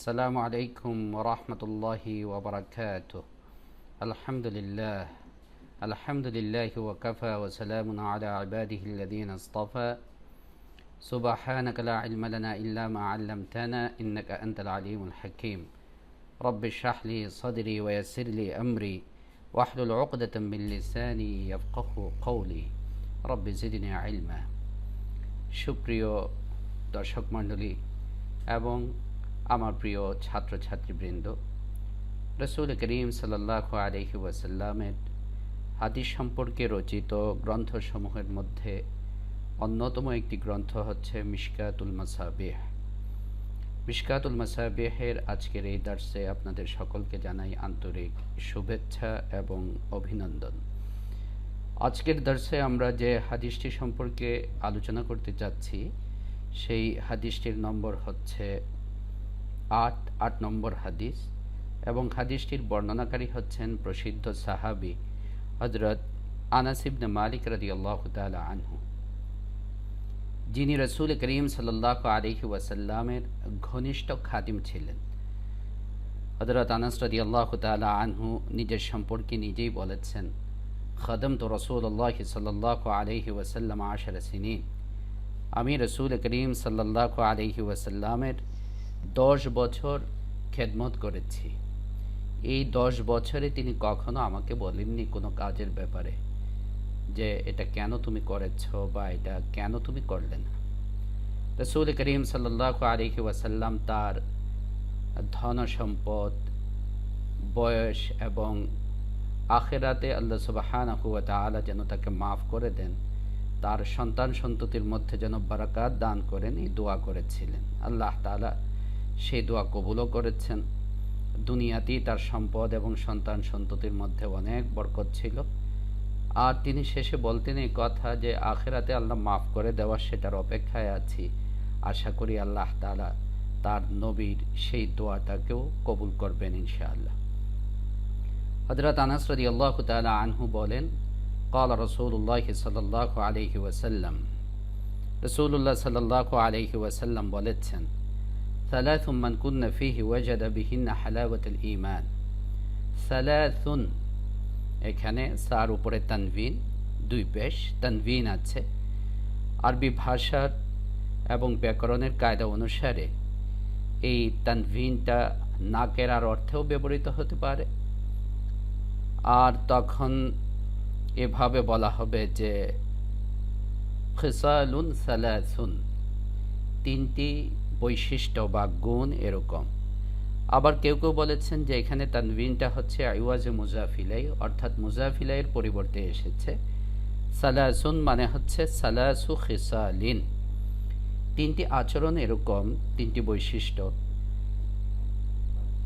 السلام عليكم ورحمة الله وبركاته الحمد لله الحمد لله وكفى وسلام على عباده الذين اصطفى سبحانك لا علم لنا إلا ما علمتنا إنك أنت العليم الحكيم رب اشرح لي صدري ويسر لي أمري واحلل عقدة من لساني يفقه قولي رب زدني علما সুপ্রিয় দর্শক মণ্ডলী এবং আমার প্রিয় ছাত্রছাত্রীবৃন্দ, রসুল করিম সাল্লাহ আলহি ওয়াসাল্লামের হাদিস সম্পর্কে রচিত গ্রন্থসমূহের মধ্যে অন্যতম একটি গ্রন্থ হচ্ছে মিশকাতুল মাসাবেহ। মিশকাতুল মাসাবেহের আজকের এই দার্সে আপনাদের সকলকে জানাই আন্তরিক শুভেচ্ছা এবং অভিনন্দন। আজকের দার্সে আমরা যে হাদিসটি সম্পর্কে আলোচনা করতে যাচ্ছি সেই হাদিসটির নম্বর হচ্ছে আট আট নম্বর হাদিস। এবং হাদিসটির বর্ণনাকারী হচ্ছেন প্রসিদ্ধ সাহাবি হজরত আনাসিবনে মালিক রদি আল্লাহ আনহু। যিনি রসুল করিম সাল্লাহ আলহি ওয়াসাল্লামের ঘনিষ্ঠ খাদিম ছিলেন। হজরত আনাস রদি আল্লাহ তালা আনহু নিজের সম্পর্কে নিজেই বলেছেন, খদম তো রসুল আল্লাহ সাল্লাহ আলহি ওয়াসাল্লাম আশার সিনিন। আমি রসুল করিম সাল্লাহ আলহি ওয়াসাল্লামের দশ বছর খেদমত করেছি। এই দশ বছরে তিনি কখনো আমাকে বলেননি কোনো কাজের ব্যাপারে যে এটা কেন তুমি করেছ বা এটা কেন তুমি করলে না। রসুল করিম সাল্লাহ আলহি ওয়াসাল্লাম তার ধন সম্পদ, বয়স এবং আখেরাতে আল্লাহ সুবাহান হুয়া তালা যেন তাকে মাফ করে দেন, তার সন্তান সন্ততির মধ্যে যেন বারাকাত দান করেন, এই দোয়া করেছিলেন। আল্লাহ তালা সেই দোয়া কবুলও করেছেন। দুনিয়াতেই তার সম্পদ এবং সন্তান সন্ততির মধ্যে অনেক বরকত ছিল। আর তিনি শেষে বলতেন এই কথা যে, আখেরাতে আল্লাহ মাফ করে দেওয়া সেটার অপেক্ষায় আছি। আশা করি আল্লাহ তালা তার নবীর সেই দোয়াটাকেও কবুল করবেন ইনশাআল্লাহ। হজরত আনাস রদি আল্লাহ তালা আনহু বলেন কল রসুল্লাহ সাল্লাহ আলহি ওয়াসাল্লাম। রসুল্লাহ সাল্লাহ আলহি ওয়াসাল্লাম বলেছেন ثلاث من كن فيه وجد بهن حلاوة الإيمان ثلاث এখানে সার উপরে তানভিন দুই পেশ তানভিন আছে আরবি ভাষার এবং ব্যাকরণের কায়দা অনুসারে এই তানভিনটা নাকেরার অর্থেও ব্যবহৃত হতে পারে আর তখন এভাবে বলা হবে যে খিসালুন সালাসুন তিনটি বৈশিষ্ট্য বা গুণ এরকম। আবার কেউ কেউ বলেছেন যে এখানে তানভিনটা হচ্ছে আইওয়াজে মুজাফিলাই, অর্থাৎ মুজাফিলাইয়ের পরিবর্তে এসেছে। সালাসুন মানে হচ্ছে সালাসু খিসালিন। তিনটি আচরণ এরকম, তিনটি বৈশিষ্ট্য।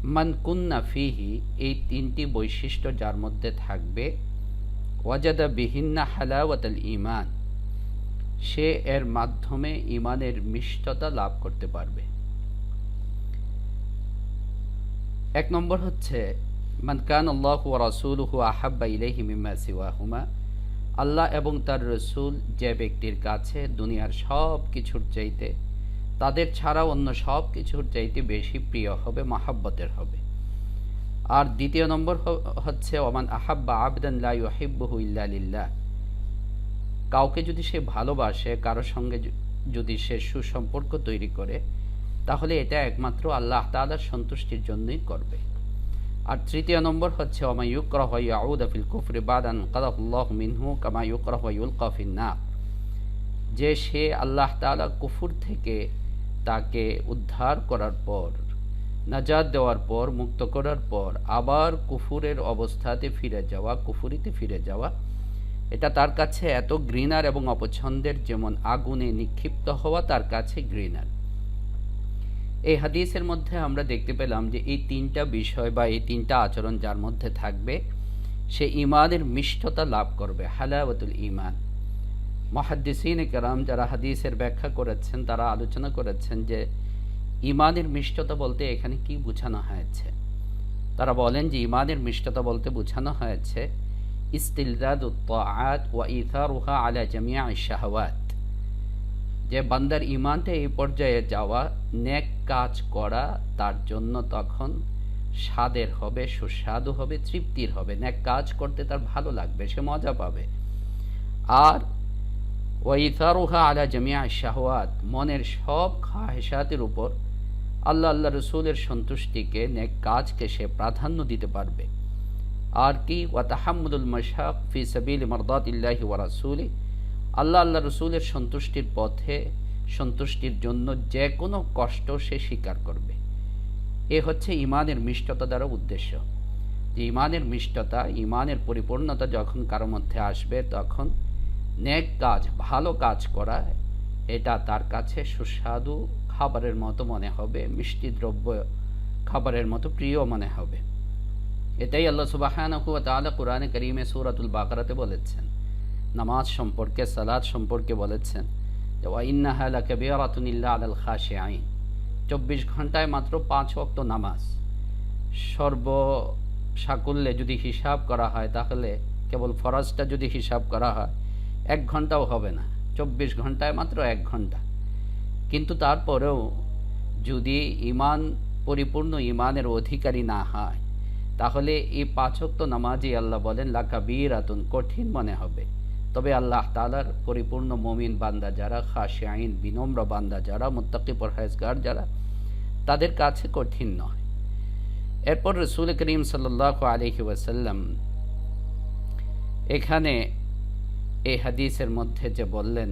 মানকুন্না ফিহি, এই তিনটি বৈশিষ্ট্য যার মধ্যে থাকবে। ওয়াজাদা বিহিন্না হালাওয়াতাল ইমান সে এর মাধ্যমে ইমানের মিষ্টতা লাভ করতে পারবে। এক নম্বর হচ্ছে মানকান আল্লাহ ও রাসুলহু আহাব্বা ইলাইহি মিম্মা সিওয়াহুমা আল্লাহ এবং তার রসুল যে ব্যক্তির কাছে দুনিয়ার সব কিছুর চাইতে, তাদের ছাড়া অন্য সব কিছুর চাইতে বেশি প্রিয় হবে, মাহাব্বতের হবে। আর দ্বিতীয় নম্বর হচ্ছে ওমান আহাব্বা আবদান লা ইউহিব্বুহু ইল্লা কাউকে যদি সে ভালোবাসে, কারোর সঙ্গে যদি সে সুসম্পর্ক তৈরি করে, তাহলে এটা একমাত্র আল্লাহ তালার সন্তুষ্টির জন্যই করবে। আর তৃতীয় নম্বর হচ্ছে ওমা ইউকরহ ইয়াউদ ফিল কুফরি বাদান কাদাহুল্লাহ মিনহু কামা ইউকরহ ইউল কফিন না যে সে আল্লাহ তালা কুফুর থেকে তাকে উদ্ধার করার পর নাজাদ দেওয়ার পর, মুক্ত করার পর, আবার কুফুরের অবস্থাতে ফিরে যাওয়া, কুফুরিতে ফিরে যাওয়া এটা তার কাছে এত ঘৃণার এবং অপছন্দের যেমন আগুনে নিক্ষিপ্ত হওয়া, তার কাছে ঘৃণার। এই হাদিসের মধ্যে আমরা দেখতে পেলাম যে এই তিনটা বিষয় বা এই তিনটা আচরণ যার মধ্যে থাকবে, সে ইমানের মিষ্টতা লাভ করবে, হালাওয়াতুল ইমান মহাদ্দিসিন কেরাম যারা হাদিসের ব্যাখ্যা করেছেন, তারা আলোচনা করেছেন যে ইমানের মিষ্টতা বলতে এখানে কি বোঝানো হয়েছে? তারা বলেন যে ইমানের মিষ্টতা বলতে বোঝানো হয়েছে যে বান্দার ইমানটা এই পর্যায়ে যাওয়া, নেক কাজ করা, তার জন্য তখন স্বাদের হবে, সুস্বাদু হবে, তৃপ্তির হবে। নেক কাজ করতে তার ভালো লাগবে, সে মজা পাবে। আর ওয়াইথারুহা আলা জামিয়া শাহওয়াত, মনের সব খাহেসাতের উপর আল্লাহ আল্লাহ রসুলের সন্তুষ্টিকে, নেক কাজকে সে প্রাধান্য দিতে পারবে। আর কি ওয়াতাহামুদুল মশাক ফি সাবিল মরদাতিল্লাহি ওয়া রাসূলি আল্লাহ আল্লাহ রসুলের সন্তুষ্টির পথে, সন্তুষ্টির জন্য যে কোনো কষ্ট সে স্বীকার করবে। এ হচ্ছে ইমানের মিষ্টতা দ্বারা উদ্দেশ্য। যে ইমানের মিষ্টতা ইমানের পরিপূর্ণতা যখন কারও মধ্যে আসবে, তখন নেক কাজ, ভালো কাজ করা, এটা তার কাছে সুস্বাদু খাবারের মতো মনে হবে, মিষ্টি দ্রব্য খাবারের মতো প্রিয় মনে হবে। এটাই আল্লাহ সুবাহানহু তাআলা কোরআনে করিমে সূরাতুল বাকারাতে বলেছেন। নামাজ সম্পর্কে সালাদ সম্পর্কে বলেছেন যে ওয়াইন্নাহা লাকাবীরাতুন ইল্লা আলাল খাশিঈন। চব্বিশ ঘন্টায় মাত্র পাঁচ ওয়াক্ত নামাজ। সর্ব সাকুল্যে যদি হিসাব করা হয়, তাহলে কেবল ফরাজটা যদি হিসাব করা হয়, এক ঘন্টাও হবে না। চব্বিশ ঘন্টায় মাত্র এক ঘণ্টা কিন্তু তারপরেও যদি ইমান পরিপূর্ণ ইমানের অধিকারী না হয় তাহলে এই পাঁচক্ত নামাজই আল্লাহ বলেন, লাকা বীর আতুন কঠিন মনে হবে। তবে আল্লাহ তালার পরিপূর্ণ মমিন বান্দা যারা খাসে আইন বিনম্র বান্দা যারা, মুত্তাকি পরহেজগার যারা, তাদের কাছে কঠিন নয়। এরপর রসুল করিম সাল্লাহ আলহি ওয়াসাল্লাম এখানে এই হাদিসের মধ্যে যে বললেন,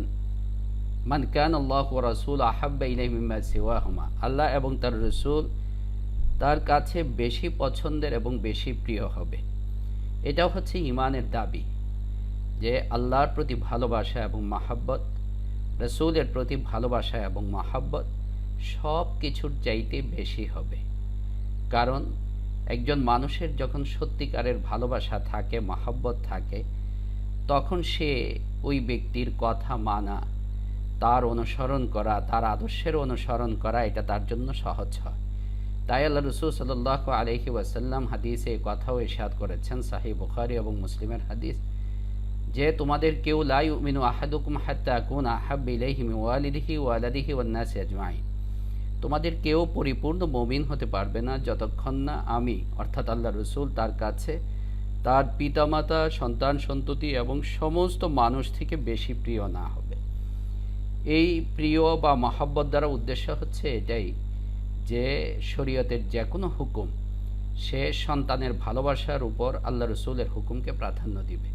মান কান আল্লাহ রসুল আহাব্বা ইলাইমিম্মা সিওয়াহুমা আল্লাহ এবং তার রসুল তার কাছে বেশি পছন্দের এবং বেশি প্রিয় হবে। এটা হচ্ছে ইমানের দাবি যে আল্লাহর প্রতি ভালোবাসা এবং মাহাব্বত, রসুলের প্রতি ভালোবাসা এবং মাহাব্বত সব কিছুর চাইতে বেশি হবে। কারণ একজন মানুষের যখন সত্যিকারের ভালোবাসা থাকে, মাহাব্বত থাকে, তখন সে ওই ব্যক্তির কথা মানা, তার অনুসরণ করা, তার আদর্শের অনুসরণ করা, এটা তার জন্য সহজ হয়। তাই আল্লাহ রসুল সাল্লাহ আলহি ওয়াসাল্লাম হাদিসে এই কথাও ইরশাদ করেছেন সাহি বুখারি এবং মুসলিমের হাদিস, যে তোমাদের কেউ লাই উমিনু আহাদুকুম হাত্তা কুন আহাব ইলাইহি ওয়ালিদিহি ওয়ালাদিহি ওয়ান্নাসি আজমাইন। তোমাদের কেউ পরিপূর্ণ মমিন হতে পারবে না যতক্ষণ না আমি, অর্থাৎ আল্লাহ রসুল তার কাছে তার পিতামাতা, সন্তান সন্ততি এবং সমস্ত মানুষ থেকে বেশি প্রিয় না হবে। এই প্রিয় বা মহাব্বত দ্বারা উদ্দেশ্য হচ্ছে এটাই যে শরীয়তের যে কোনো হুকুম, সে সন্তানের ভালোবাসার উপর আল্লাহ রসুলের হুকুমকে প্রাধান্য দিবে।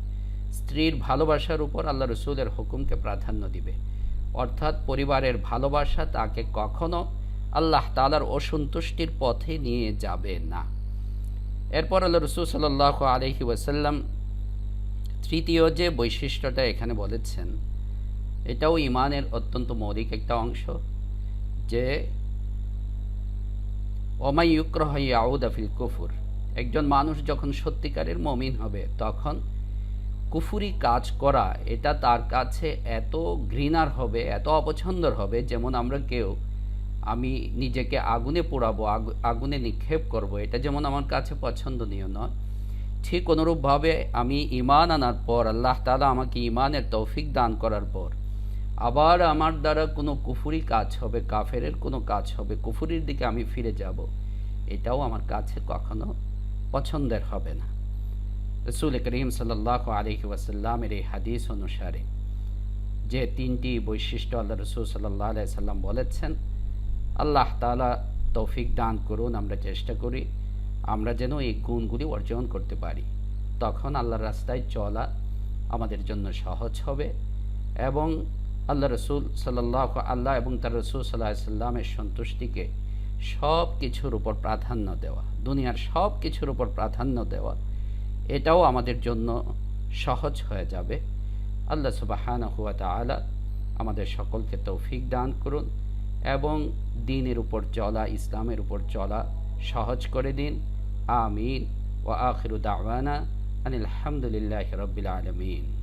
স্ত্রীর ভালোবাসার উপর আল্লাহ রসুলের হুকুমকে প্রাধান্য দিবে। অর্থাৎ পরিবারের ভালোবাসা তাকে কখনো আল্লাহ তালার অসন্তুষ্টির পথে নিয়ে যাবে না। এরপর আল্লাহ রসুল সাল্লাহ আলহি ওয়াসাল্লাম তৃতীয় যে বৈশিষ্ট্যটা এখানে বলেছেন, এটাও ইমানের অত্যন্ত মৌলিক একটা অংশ যে অমাই ইউক্রহ ইয়াউদাফিল কুফুর। একজন মানুষ যখন সত্যিকারের মমিন হবে, তখন কুফুরি কাজ করা, এটা তার কাছে এত ঘৃণার হবে, এত অপছন্দর হবে, যেমন আমরা কেউ, আমি নিজেকে আগুনে পোড়াবো আগুনে নিক্ষেপ করব, এটা যেমন আমার কাছে পছন্দনীয় নয়। ঠিক অনুরূপভাবে আমি ইমান আনার পর, আল্লাহ তালা আমাকে ইমানের তৌফিক দান করার পর আবার আমার দ্বারা কোনো কুফুরি কাজ হবে, কাফেরের কোনো কাজ হবে, কুফুরির দিকে আমি ফিরে যাব, এটাও আমার কাছে কখনো পছন্দের হবে না। রসুল করিম সাল্লাহ আলহি ওয়াসাল্লামের এই হাদিস অনুসারে যে তিনটি বৈশিষ্ট্য আল্লাহ রসুল সাল্লাহ আলাই সাল্লাম বলেছেন, আল্লাহ তালা তৌফিক দান করুন, আমরা চেষ্টা করি আমরা যেন এই গুণগুলি অর্জন করতে পারি। তখন আল্লাহর রাস্তায় চলা আমাদের জন্য সহজ হবে এবং আল্লাহ রসুল সাল্লাহ আল্লাহ এবং তার রসুল সাল্লাহ সাল্লামের সন্তুষ্টিকে সব কিছুর উপর প্রাধান্য দেওয়া, দুনিয়ার সব কিছুর উপর প্রাধান্য দেওয়া, এটাও আমাদের জন্য সহজ হয়ে যাবে। আল্লাহ সুবাহান হুয়া তালা আমাদের সকলকে তৌফিক দান করুন এবং দিনের উপর চলা, ইসলামের উপর চলা সহজ করে দিন। আমিন। ও আখিরুদ্দাওয়ানা আনিল আলহামদুলিল্লাহ রবিল আলমিন।